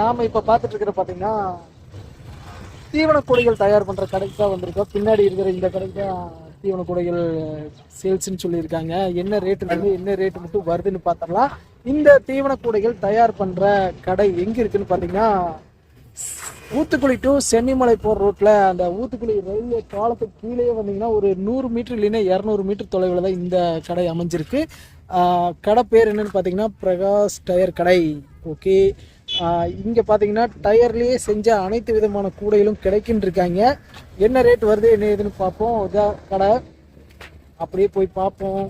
நாம இப்ப பாத்துட்டு இருக்கிற பாத்தீங்கன்னா தீவன கூடைகள் தயார் பண்ற கடைக்கு தான் வந்திருக்கோம். பின்னாடி இருக்கிற இந்த கடைக்கு தான் தீவன கூடைகள் சேல்ஸ்ன்னு சொல்லியிருக்காங்க. என்ன ரேட் இருக்கு என்ன ரேட் மட்டும் வருதுன்னு பார்த்தோம்னா இந்த தீவன கூடைகள் தயார் பண்ற கடை எங்க இருக்குன்னு பாத்தீங்கன்னா ஊத்துக்குழி டு சென்னிமலை போற ரோட்ல அந்த ஊத்துக்குழி ரயில்வே பாலத்துக்கு கீழே வந்தீங்கன்னா ஒரு நூறு மீட்டர் இல்லைன்னா இரநூறு மீட்டர் தொலைவில் தான் இந்த கடை அமைஞ்சிருக்கு. கடை பேர் என்னன்னு பார்த்தீங்கன்னா பிரகாஷ் டயர் கடை. ஓகே இங்கே பார்த்தீங்கன்னா டயர்லேயே செஞ்ச அனைத்து விதமான கூடைகளும் கிடைக்குன்னு இருக்காங்க என்ன ரேட் வருது என்ன ஏதுன்னு பார்ப்போம். இதான் கடை. அப்படியே போய் பார்ப்போம்.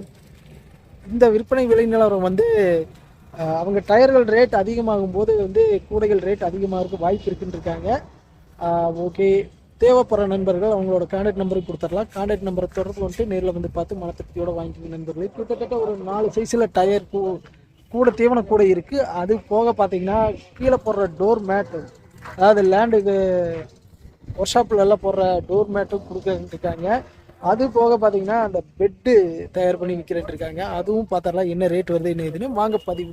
இந்த விற்பனை விலை நிலவரம் வந்து அவங்க டயர்கள் ரேட் அதிகமாகும் போது வந்து கூடைகள் ரேட் அதிகமாக வாய்ப்பு இருக்குன்னு இருக்காங்க ஓகே தேவைப்படுற நண்பர்கள் அவங்களோட கான்டாக்ட் நம்பருக்கு கொடுத்துடலாம். கான்டாக்ட் நம்பரை தொடர்பு வந்துட்டு நேரில் வந்து பார்த்து மனத்திருப்தியோட வாங்கிக்கோங்க நண்பர்களே. கிட்டத்தட்ட ஒரு நாலு சைஸில் டயர் கூ கூட தீவன கூட இருக்குது அது போக பார்த்தீங்கன்னா கீழே போடுற டோர் மேட்டு அதாவது லேண்டுக்கு ஒர்க் ஷாப்லெல்லாம் எல்லாம் போடுற டோர் மேட்டும் கொடுக்கன்ட்டுருக்காங்க அது போக பார்த்தீங்கன்னா அந்த பெட்டு தயார் பண்ணி விற்கிறேன்ட்டு இருக்காங்க. அதுவும் பார்த்தரலாம் என்ன ரேட் வருது என்ன ஏதுன்னு வாங்க பதிவு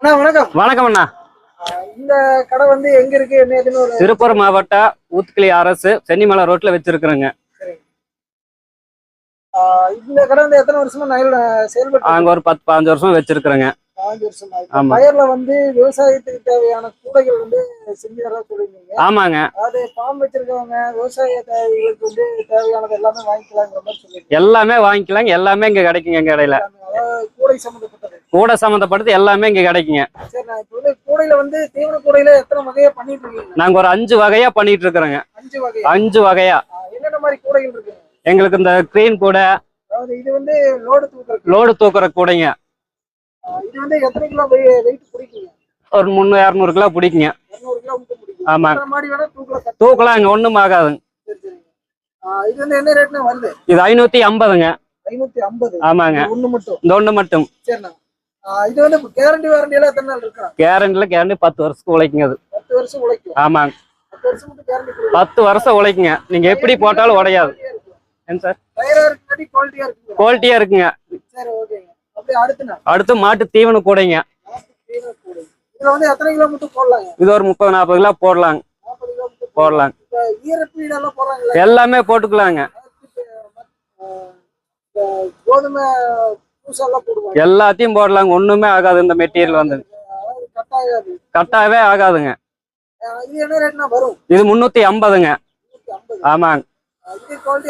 அண்ணா வணக்கம். வணக்கம் அண்ணா. இந்த கடை வந்து எங்க இருக்கு? என்ன திருப்பூர் மாவட்ட ஊத்துக்கிளி அரசு சென்னிமலை ரோட்ல வச்சிருக்கிறேங்க. இந்த கடை வந்து எத்தனை வருஷமா செயல்பட்டு அங்க ஒரு பத்து பதினஞ்சு வருஷம் வச்சிருக்கிறேங்க. டயர்ல வந்து விவசாயத்துக்கு தேவையான கூடைகள் வந்து செஞ்சு தர சொல்லியிருந்தீங்க ஆமாங்க. அதாவது ஃபார்ம் வச்சிருக்கவங்க விவசாய தேவைகளுக்கு வந்து தேவையானது எல்லாமே வாங்கிக்கலாங்கிற மாதிரி சொல்லியிருக்கீங்க. எல்லாமே வாங்கிக்கலாங்க. எல்லாமே இங்க கிடைக்குங்க எங்க கடையில. கூடை சம்மந்தப்பட்டது. கூட சம்மந்தப்பட்டது எல்லாமே இங்க கிடைக்குங்க. சரி நான் இப்போ வந்து கூடையில வந்து தீவன கூடையில எத்தனை வகையா பண்ணிட்டு இருக்கீங்க? நாங்க ஒரு அஞ்சு வகையா பண்ணிட்டு இருக்கிறோங்க. அஞ்சு வகை அஞ்சு வகையா. என்னென்ன மாதிரி கூடைகள் இருக்கு? எங்களுக்கு இந்த கிரீன் கூட அதாவது இது வந்து லோடு தூக்குறது லோடு தூக்குற கூடைங்க. இது வந்து எத்தனை கிலோ வெயிட் பிடிக்குங்க? ஒரு முந்நூறு இரநூறு கிலோ பிடிக்குங்க. இரநூறு கிலோ மட்டும் பிடிக்கும் ஆமா. எத்தனை மாதிரி வேணா தூக்கல கட்டு தூக்கலாம் இங்க ஒண்ணும் ஆகாதுங்க இது வந்து என்ன ரேட்னா வருது? இது ஐநூத்தி ஐம்பதுங்க. ஐநூத்தி ஐம்பது. ஆமாங்க. ஒண்ணு மட்டும். இந்த ஒண்ணு மட்டும். சரிண்ணா. இது வந்து கேரண்டி வாரண்டி எல்லாம் எத்தனை நாள் இருக்கா? கேரண்டில கேரண்டி பத்து வருஷத்துக்கு உழைக்குங்க அது. பத்து வருஷம் உழைக்கும். ஆமாங்க. பத்து வருஷம் உழைக்குங்க. நீங்க எப்படி போட்டாலும் உடையாது. ஏன் சார்? குவாலிட்டியா இருக்குங்க. சரி ஓகேங்க அடுத்து மாட்டு தீவனம் கூடைங்க. இது ஒரு முப்பது நாற்பது கிலோ போடலாங்க. போடலாங்க. எல்லாம் போட்டுக்கலாங்க. எல்லாத்தையும் போடலாங்க. ஒண்ணுமே ஆகாது இந்த மெட்டீரியல் வந்து. கட்டாவே ஆகாதுங்க. இது முன்னூத்தி ஐம்பதுங்க. ஆமாங்க.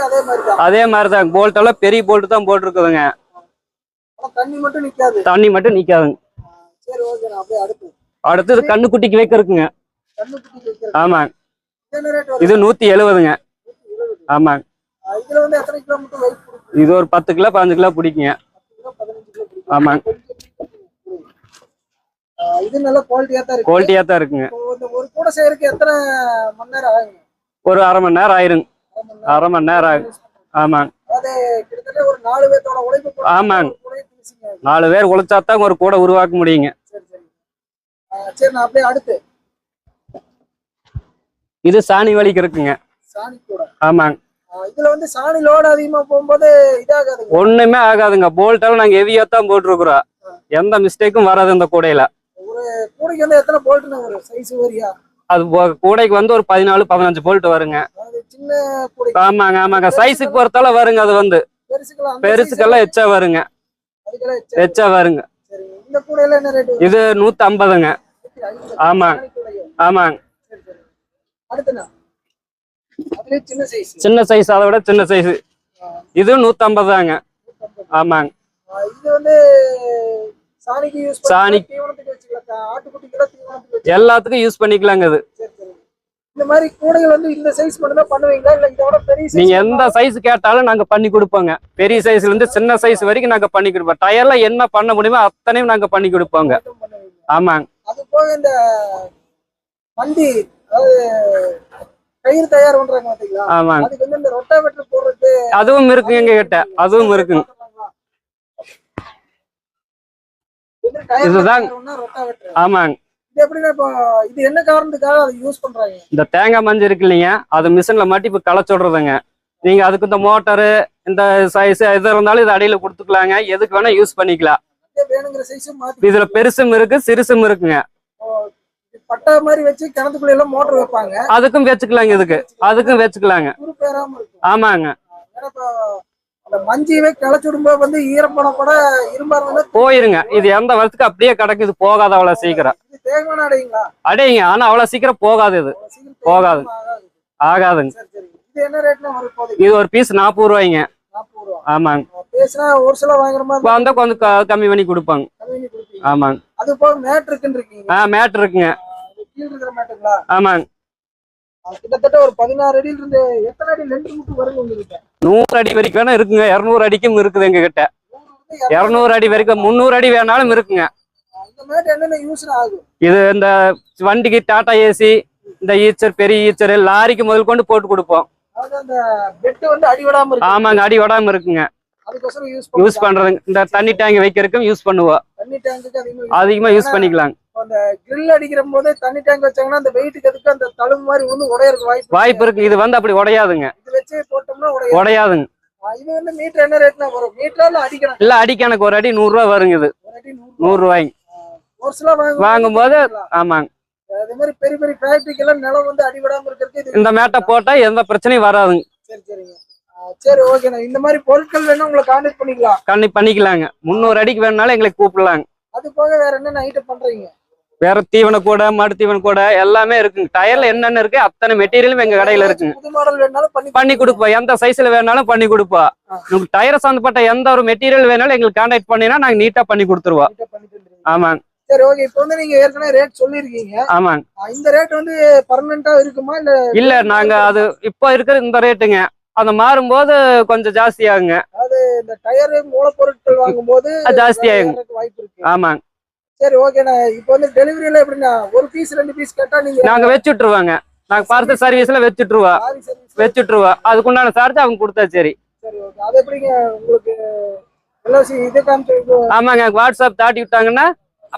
அதே மாதிரி தான் அதே மாதிரி தான் போல்ட் எல்லாம் பெரிய போல்ட் தான் போட்டிருக்குதுங்க. தண்ணி மட்டும் நிக்காது. தண்ணி மட்டும் நிக்காதுங்க. சரி ஓகே நான் அப்படியே அடுத்து அடுத்தது கண்ணுக்குட்டிக்கு குட்டி வைக்கிறது ஆமாங்க. இது நூத்தி எழுபதுங்க ஆமாங்க. இது ஒரு பத்து கிலோ பதினஞ்சு கிலோ பிடிக்குங்க. ஆமாங்க. இது நல்ல குவாலிட்டியா தான் குவாலிட்டியா தான் இருக்குங்க. ஒரு கூட செய்யறதுக்கு எத்தனை மணி நேரம் ஆகுங்க? ஒரு அரை மணி நேரம் ஆயிருங்க. அரை மணி நேரம். ஆகும். ஆமாங்க. ஆமாங்க. நாலு பேர் உழைச்சாதான் ஒரு கூடை உருவாக்க முடியுங்க. சரி நான் அப்படியே அடுத்து. இது சாணி வலிக்கு இருக்குங்க. சாணி கூட. ஆமாங்க. இதுல வந்து சாணி லோடு அதிகமா போகும்போது ஒண்ணுமே ஆகாதுங்க. போல்ட்டெல்லாம் நாங்க ஹெவியா தான் போட்டிருக்கிறோம். எந்த மிஸ்டேக்கும் வராது இந்த கூடையில. ஒரு கூடைக்கு வந்து எத்தனை போல்ட்டுன்னு வரும்? சைஸ் வரியா? அது கூடைக்கு வந்து ஒரு பதினாலு பதினஞ்சு போல்ட் வருங்க. சின்ன ஆமாங்க ஆமாங்க. சைஸுக்கு பொறுத்தால வருங்க அது வந்து. பெருசுக்கெல்லாம் எச்சா வருங்க. எச்சா. வருங்க சரி இந்த கூடையில என்ன ரேட் இது நூத்தி ஐம்பதுங்க ஆமாங்க. ஆமாங்க. சின்ன சைஸ் அதை விட சின்ன சைஸ் இது நூத்தி ஐம்பது தாங்க ஆமாங்க சாணி. எல்லாத்துக்கும் யூஸ் பண்ணிக்கலாங்க அது இந்த மாதிரி கூடைகள் வந்து இந்த சைஸ் மட்டும் தான் பண்ணுவீங்களா? இல்ல இதோட பெரிய நீங்க எந்த சைஸ் கேட்டாலும் நாங்க பண்ணி கொடுப்போங்க. பெரிய சைஸ்ல இருந்து சின்ன சைஸ் வரைக்கும் நாங்க பண்ணி கொடுப்போம். டயர்ல என்ன பண்ண முடியுமோ அத்தனையும் நாங்க பண்ணி கொடுப்போங்க. ஆமாங்க. அது போக இந்த வண்டி அதாவது கயிறு தயார் பண்றாங்க பாத்தீங்களா? ஆமாங்க. அதுக்கு வந்து இந்த ரொட்டாவேட்டர் போடுறதுக்கு அதுவும் இருக்குங்க எங்க கிட்ட. அதுவும் இருக்குங்க இதுதான். ஆமாங்க. எப்படின்னா இப்போ இது என்ன காரணத்துக்காக அதை யூஸ் பண்றாங்க? இந்த தேங்காய் மஞ்சள் இருக்கு இல்லைங்க அது மிஷின்ல மாட்டி இப்ப களை சொல்றதுங்க நீங்க அதுக்கு இந்த மோட்டரு இந்த சைஸ் எது இருந்தாலும் இது அடியில கொடுத்துக்கலாங்க. எதுக்கு வேணா யூஸ் பண்ணிக்கலாம். இதுல பெருசும் இருக்கு சிறுசும் இருக்குங்க. பட்டா மாதிரி வச்சு கிணத்துக்குள்ள எல்லாம் மோட்டர் வைப்பாங்க. அதுக்கும் வச்சுக்கலாங்க இதுக்கு. அதுக்கும் வச்சுக்கலாங்க. ஆமாங்க. அந்த மஞ்சியவே கிளச்சி விடும்போது வந்து ஈரப்படம் கூட இரும்பா இருந்தா போயிருங்க. இது எந்த வருஷத்துக்கு அப்படியே கிடக்குது போகாது அவ்வளவு சீக்கிரம். அடையுங்களா? அடையுங்க. ஆனா அவ்வளவு சீக்கிரம் போகாது இது. போகாது. ஆகாதுங்க. இது என்ன ரேட்னா வரும் இப்போதைக்கு? இது ஒரு பீஸ் நாற்பது ரூபாய்ங்க. ஆமாங்க. பேசினா ஒரு சில வாங்குற மாதிரி வந்தா கொஞ்சம் கம்மி பண்ணி கொடுப்பாங்க. ஆமாங்க. அது போக மேட் இருக்குன்னு இருக்கீங்க. ஆ மேட் இருக்குங்க. ஆமாங்க. கிட்டத்தட்ட ஒரு பதினாறு அடியில இருந்து எத்தனை அடி லென்த் மட்டும் வருங்க உங்ககிட்ட நூறு அடி வரைக்கும் வேணா இருக்குங்க. இரநூறு அடிக்கும் இருக்குது எங்க கிட்ட இரநூறு அடி வரைக்கும் முந்நூறு அடி வேணாலும் இருக்குங்க. இது இந்த வண்டிக்கு டாடா ஏசி இந்த ஈச்சர் பெரிய ஈச்சர் லாரிக்கு முதல் கொண்டு போட்டு கொடுப்போம். ஆமாங்க அடி விடாம இருக்குங்க. யூஸ் யூஸ் பண்றதுங்க இந்த தண்ணி டேங்க் வைக்கிறதுக்கும் யூஸ் பண்ணுவோம் தண்ணி டேங்குக்கு அதிகமா யூஸ் பண்ணிக்கலாங்க அந்த grill அடிக்கிற போதே தண்ணி டேங்க் வச்சாங்கன்னா அந்த வெயிட்டுக்கு அதுக்கு அந்த தழும்பு மாதிரி வந்து உடையறதுக்கு வாய்ப்பு வாய்ப்பு இருக்கு. இது வந்து அப்படி உடையாதுங்க. இது வச்சு போட்டோம்னா உடையாது. உடையாதுங்க. இது வந்து மீட்டர் என்ன ரேட்னா வரும்? மீட்டர்ல அடிக்கணும். இல்ல அடிக்கு எனக்கு ஒரு அடி நூறு ரூபா வருங்க இது. ஒரு அடி நூறு ரூபாய்ங்க ஒரு சில வாங்கும் வாங்கும்போது ஆமாங்க. அதே மாதிரி பெரிய பெரிய ஃபேக்டரிக்கு எல்லாம் நிலம் வந்து அடிபடாம இருக்கிறதுக்கு இந்த மேட்டை போட்டா எந்த பிரச்சனையும் வராதுங்க. சரி சரிங்க. சரி ஓகேண்ணா இந்த மாதிரி பொருட்கள் வேணா உங்களை கான்டாக்ட் பண்ணிக்கலாம். கண்ணி பண்ணிக்கலாங்க. முந்நூறு அடிக்கு வேணுனாலும் எங்களை கூப்பிடலாங்க. அது போக வேற என்னென்ன ஐட்டம் பண்றீங்க? வேற தீவன கூட மாட்டு தீவன கூட எல்லாமே இருக்குங்க. டயர்ல என்னென்ன இருக்கு அத்தனை மெட்டீரியலும் எங்க கடையில இருக்குங்க. புது மாடல் வேணாலும் பண்ணி பண்ணி கொடுப்போம். எந்த சைஸ்ல வேணாலும் பண்ணி கொடுப்போம். உங்களுக்கு டயர் சம்பந்தப்பட்ட எந்த ஒரு மெட்டீரியல் வேணாலும் எங்களுக்கு கான்டாக்ட் பண்ணினா நாங்க நீட்டா பண்ணி கொடுத்துருவோம். ஆமாங்க. சரி ஓகே இப்போ வந்து நீங்க ஏற்கனவே ரேட் சொல்லியிருக்கீங்க. ஆமாங்க. இந்த ரேட் வந்து பர்மனண்டா இருக்குமா? இல்ல இல்ல நாங்க அது இப்போ இருக்கிற இந்த ரேட்டுங்க அது மாறும்போது கொஞ்சம் ஜாஸ்தி ஆகுங்க இந்த டயர் மூலப்பொருட்கள் வாங்கும்போது அது ஜாஸ்தி ஆகுங்க ஏறதுக்கு வாய்ப்பு இருக்கு. ஆமாங்க. சரி ஓகேண்ணா இப்போ வந்து டெலிவரியில எப்படின்னா ஒரு பீஸ் ரெண்டு பீஸ் கேட்டா நீங்க நாங்க வச்சுட்டுருவோங்க. நாங்க பார்சல் சர்வீஸ்ல சர்வீஸ் வச்சுட்டுருவோம். அதுக்குண்டான சார்ஜ் அவங்க கொடுத்தா சரி. சரி ஓகே அது எப்படிங்க உங்களுக்கு ஆமாங்க. வாட்ஸ்அப் தாட்டி விட்டாங்கன்னா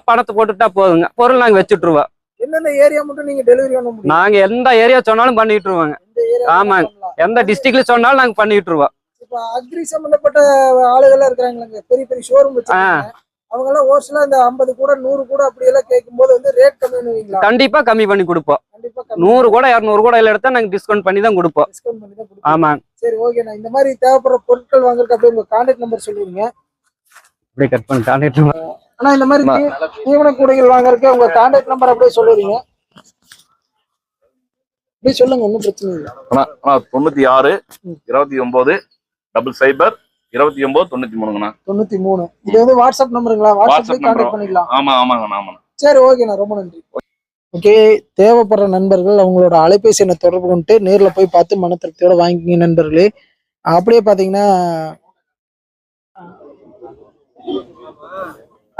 பணத்தை போட்டுட்டா போதுங்க. பொருள் நாங்க வச்சுட்டுருவோம். எந்தெந்த ஏரியா மட்டும் நீங்க டெலிவரி பண்ண முடியும்? நாங்க எந்த ஏரியா சொன்னாலும் பண்ணிட்டுருவோங்க. ஆமாங்க. எந்த டிஸ்ட்ரிக்ட்ல சொன்னாலும் நாங்க பண்ணிட்டுருவோம் இப்ப அக்ரி சம்பந்தப்பட்ட ஆளுகள் இருக்கிறாங்களங்க. பெரிய பெரிய ஷோரூம் அவங்க எல்லாம் ஹோல்சேலா இந்த ஐம்பது கூட நூறு கூட அப்படி எல்லாம் கேட்கும் போது வந்து ரேட் கம்மி பண்ணுவீங்களா? கண்டிப்பா கம்மி பண்ணி கொடுப்போம். நூறு கூட இரநூறு கூட இல்லை எடுத்தா நாங்க டிஸ்கவுண்ட் பண்ணி தான் கொடுப்போம். டிஸ்கவுண்ட் பண்ணி தான். ஆமாங்க சரி ஓகேண்ணா இந்த மாதிரி தேவைப்படுற பொருட்கள் வாங்குறதுக்கு அப்படியே உங்க கான்டாக்ட் நம்பர் சொல்லிருங்க அப்படியே கட் பண்ணி கான்டாக்ட் ஆனா இந்த மாதிரி தீவன கூடைகள் வாங்குறதுக்கு உங்க கான்டாக்ட் நம்பர் அப்படியே சொல்லிடுங்க அப்படியே சொல்லுங்க ஒன்றும் பிரச்சனை இல்லை. அண்ணா தொண்ணூத்தி ஆறு இருபத்தி ஒன்பது டபுள் சைபர் இருபத்தி ஒன்பது தொண்ணூத்தி மூணுங்கண்ணா தொண்ணூத்தி மூணு இது வந்து வாட்ஸ்அப் நம்பருங்களா? WhatsApp contact. பண்ணிக்கலாம். ஆமா ஆமாங்கண்ணா ஆமாண்ணா சரி ஓகேண்ணா ரொம்ப நன்றி. ஓகே தேவைப்படுற நண்பர்கள் அவங்களோட அலைபேசி எண்ணை தொடர்பு கொண்டு நேரில் போய் பார்த்து மன திருப்தியோட வாங்கிக்கிங்க நண்பர்களே. அப்படியே பார்த்தீங்கன்னா